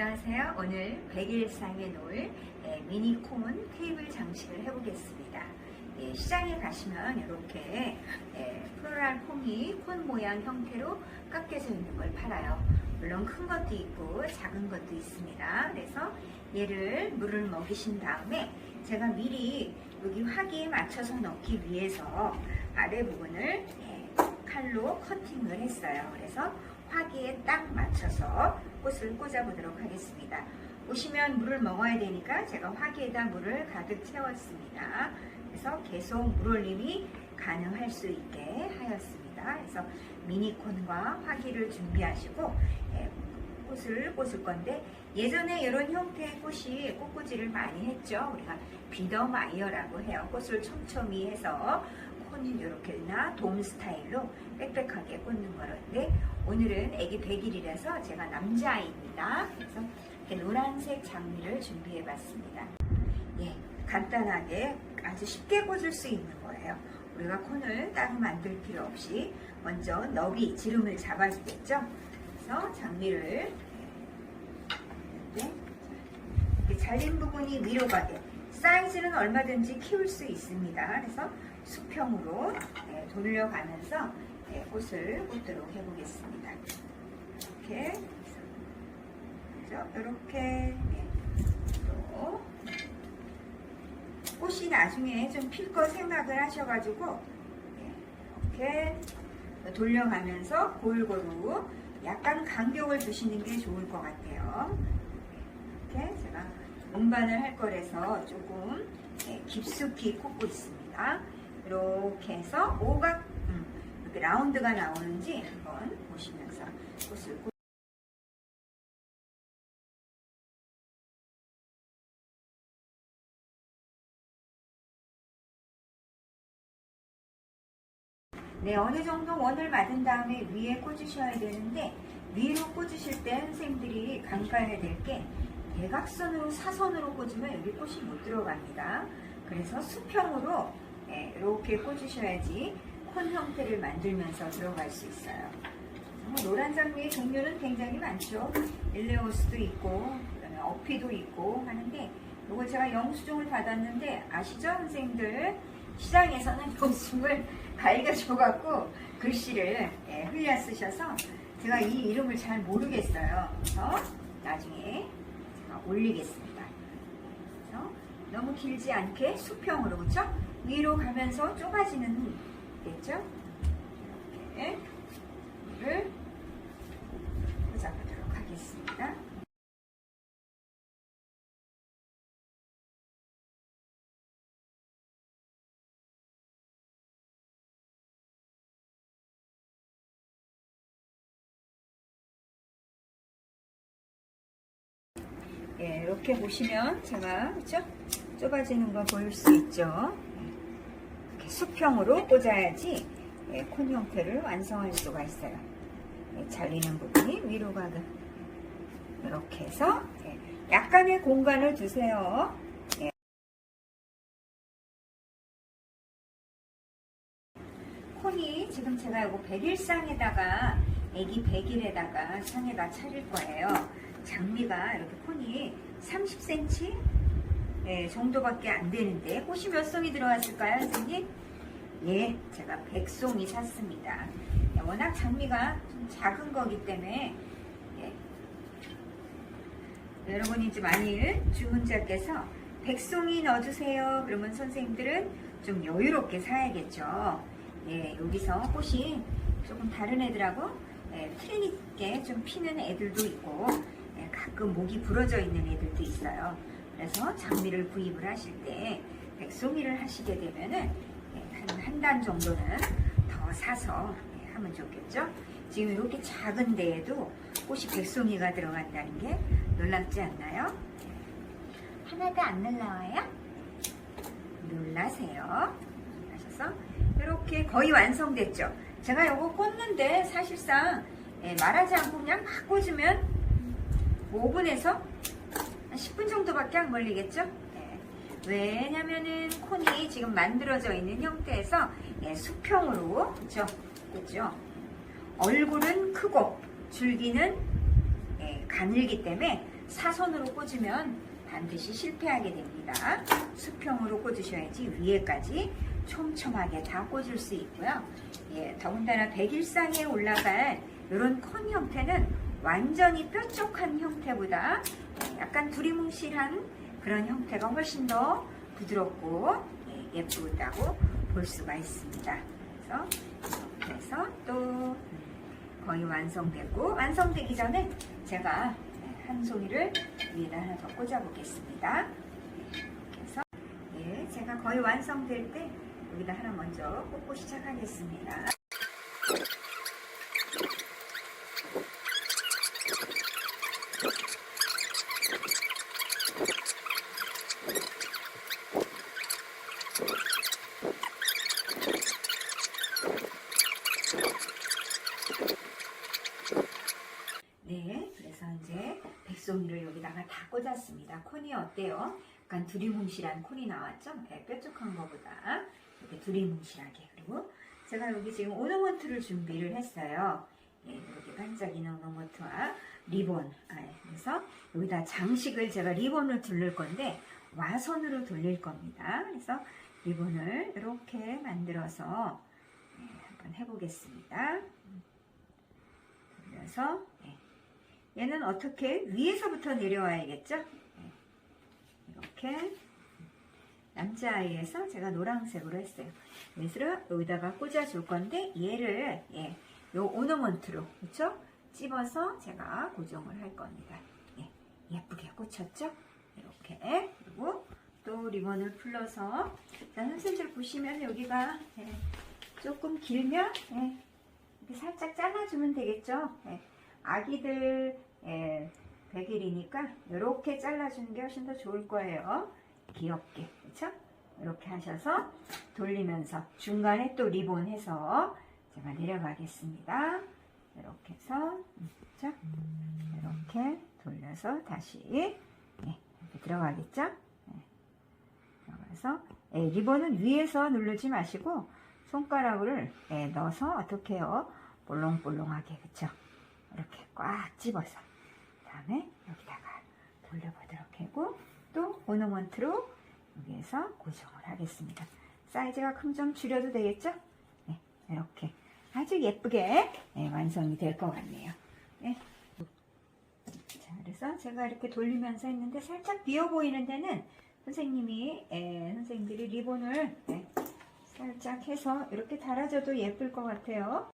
안녕하세요. 오늘 백일상에 놓을 예, 미니 콘 테이블 장식을 해보겠습니다. 예, 시장에 가시면 이렇게 예, 플로랄 콩이 콘 모양 형태로 깎여져 있는 걸 팔아요. 물론 큰 것도 있고 작은 것도 있습니다. 그래서 얘를 물을 먹이신 다음에 제가 미리 여기 화기에 맞춰서 넣기 위해서 아래 부분을 예, 칼로 커팅을 했어요. 그래서 화기에 딱 맞춰서 꽃을 꽂아보도록 하겠습니다. 보시면 물을 먹어야 되니까 제가 화기에다 물을 가득 채웠습니다. 그래서 계속 물올림이 가능할 수 있게 하였습니다. 그래서 미니콘과 화기를 준비하시고 예, 꽃을 꽂을 건데 예전에 이런 형태의 꽃이 꽃꽂이를 많이 했죠. 우리가 비더마이어라고 해요. 꽃을 촘촘히 해서 콘을 이렇게나 돔 스타일로 빽빽하게 꽂는 거는데 오늘은 애기 100일이라서 제가 남자아이입니다. 그래서 이렇게 노란색 장미를 준비해 봤습니다. 예, 간단하게 아주 쉽게 꽂을 수 있는 거예요. 우리가 콘을 따로 만들 필요 없이 먼저 너비, 지름을 잡아주겠죠? 그래서 장미를 이렇게 잘린 부분이 위로 가게 사이즈는 얼마든지 키울 수 있습니다. 그래서 수평으로 네, 돌려가면서 네, 꽃을 꽂도록 해보겠습니다. 이렇게 그죠? 이렇게 네, 또 꽃이 나중에 좀 필 거 생각을 하셔가지고 네, 이렇게 돌려가면서 골고루 약간 간격을 두시는 게 좋을 것 같아요. 운반을 할 거라서 조금 네, 깊숙이 꽂고 있습니다. 이렇게 해서 오각 음, 이렇게 라운드가 나오는지 한번 보시면서 꽃을 꽂- 네, 어느 정도 원을 맞은 다음에 위에 꽂으셔야 되는데 위로 꽂으실 때 선생님들이 강조해야 될 게 대각선으로 사선으로 꽂으면 여기 꽃이 못 들어갑니다. 그래서 수평으로 네, 이렇게 꽂으셔야지 콘 형태를 만들면서 들어갈 수 있어요. 뭐 노란 장미의 종류는 굉장히 많죠. 일레오스도 있고 그다음에 어피도 있고 하는데 이거 제가 영수증을 받았는데 아시죠 선생님들 시장에서는 영수증을 갈겨줘갖고 글씨를 예, 흘려 쓰셔서 제가 이 이름을 잘 모르겠어요. 그래서 나중에 올리겠습니다. 그래서 너무 길지 않게 수평으로 그죠? 위로 가면서 좁아지는 겠죠? 이렇게 예, 이렇게 보시면 제가 그죠? 좁아지는 거 보일 수 있죠? 이렇게 수평으로 꽂아야지 예, 콘 형태를 완성할 수가 있어요. 예, 잘리는 부분이 위로 가게 이렇게 해서 예, 약간의 공간을 두세요. 예. 콘이 지금 제가 이거 백일상에다가 애기 백일에다가 상에다 차릴 거예요. 장미가 이렇게 콘이 30cm 예, 정도밖에 안 되는데 꽃이 몇 송이 들어갔을까요, 선생님? 예, 제가 백송이 샀습니다. 예, 워낙 장미가 좀 작은 거기 때문에 예, 여러분이 이제 만일 주문자께서 백송이 넣어주세요. 그러면 선생님들은 좀 여유롭게 사야겠죠. 예, 여기서 꽃이 조금 다른 애들하고 예, 있게 좀 피는 애들도 있고 예, 가끔 목이 부러져 있는 애들도 있어요. 그래서 장미를 구입을 하실 때 백송이를 하시게 되면은 한한단 정도는 더 사서 예, 하면 좋겠죠. 지금 이렇게 작은 데에도 꽃이 백송이가 들어간다는 게 놀랍지 않나요? 예. 하나도 안 놀라워요? 놀라세요. 하셔서 이렇게 거의 완성됐죠. 제가 이거 꽂는데 사실상 예, 말하지 않고 그냥 막 꽂으면 5분에서 10분 정도밖에 안 걸리겠죠? 네. 왜냐면은 콘이 지금 만들어져 있는 형태에서 예, 수평으로 그죠? 그죠? 얼굴은 크고 줄기는 예, 가늘기 때문에 사선으로 꽂으면 반드시 실패하게 됩니다. 수평으로 꽂으셔야지 위에까지 촘촘하게 다 꽂을 수 있고요. 예, 더군다나 백일상에 올라갈 이런 콘 형태는 완전히 뾰족한 형태보다 약간 두리뭉실한 그런 형태가 훨씬 더 부드럽고 예, 예쁘다고 볼 수가 있습니다. 그래서 이렇게 해서 또 거의 완성되고 완성되기 전에 제가 한 송이를 위에다 하나 더 꽂아 보겠습니다. 이렇게 해서 예, 제가 거의 완성될 때 여기다 하나 먼저 꽂고 시작하겠습니다. 네, 그래서 이제 백송이를 여기다가 다 꽂았습니다. 콘이 어때요? 약간 두리뭉실한 콘이 나왔죠? 네, 뾰족한 거보다 이렇게 두리뭉실하게. 그리고 제가 여기 지금 오너먼트를 준비를 했어요. 예, 이렇게 반짝이는 오너먼트와 리본. 아, 그래서 여기다 장식을 제가 리본을 둘릴 건데 와선으로 돌릴 겁니다. 그래서 리본을 이렇게 만들어서 예, 한번 해보겠습니다. 돌려서 예. 얘는 어떻게 위에서부터 내려와야겠죠? 네. 이렇게 남자아이에서 제가 노란색으로 했어요. 그래서 여기다가 꽂아줄 건데 얘를 예, 요 오너먼트로 그렇죠? 찝어서 제가 고정을 할 겁니다. 예, 예쁘게 꽂혔죠? 이렇게 그리고 또 리본을 풀러서 자, 선생님들 보시면 여기가 예, 조금 길면 예, 이렇게 살짝 잘라주면 되겠죠? 예, 아기들 예, 100일이니까 이렇게 잘라주는 게 훨씬 더 좋을 거예요. 귀엽게 그렇죠? 이렇게 하셔서 돌리면서 중간에 또 리본 해서 제가 내려가겠습니다. 이렇게 해서 음, 자 이렇게 돌려서 다시 예, 이렇게 들어가겠죠? 예, 들어가서 예, 리본은 위에서 누르지 마시고 손가락을 예, 넣어서 어떻게 해요? 볼롱볼롱하게 그쵸? 이렇게 꽉 집어서 다음에 여기다가 돌려보도록 하고 또 오너먼트로 여기에서 고정을 하겠습니다. 사이즈가 큰 좀 줄여도 되겠죠? 네, 이렇게 아주 예쁘게 네, 완성이 될 것 같네요. 네. 자, 그래서 제가 이렇게 돌리면서 했는데 살짝 비어 보이는 데는 선생님이 예, 선생님들이 리본을 예, 살짝 해서 이렇게 달아줘도 예쁠 것 같아요.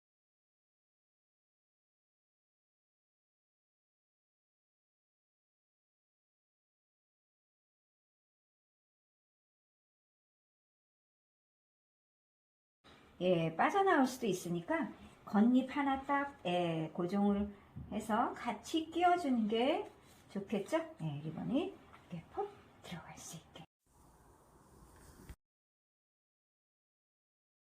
예, 빠져나올 수도 있으니까 겉잎 하나 딱 예, 고정을 해서 같이 끼워주는 게 좋겠죠? 예, 리본이 이렇게 퍽 들어갈 수 있게.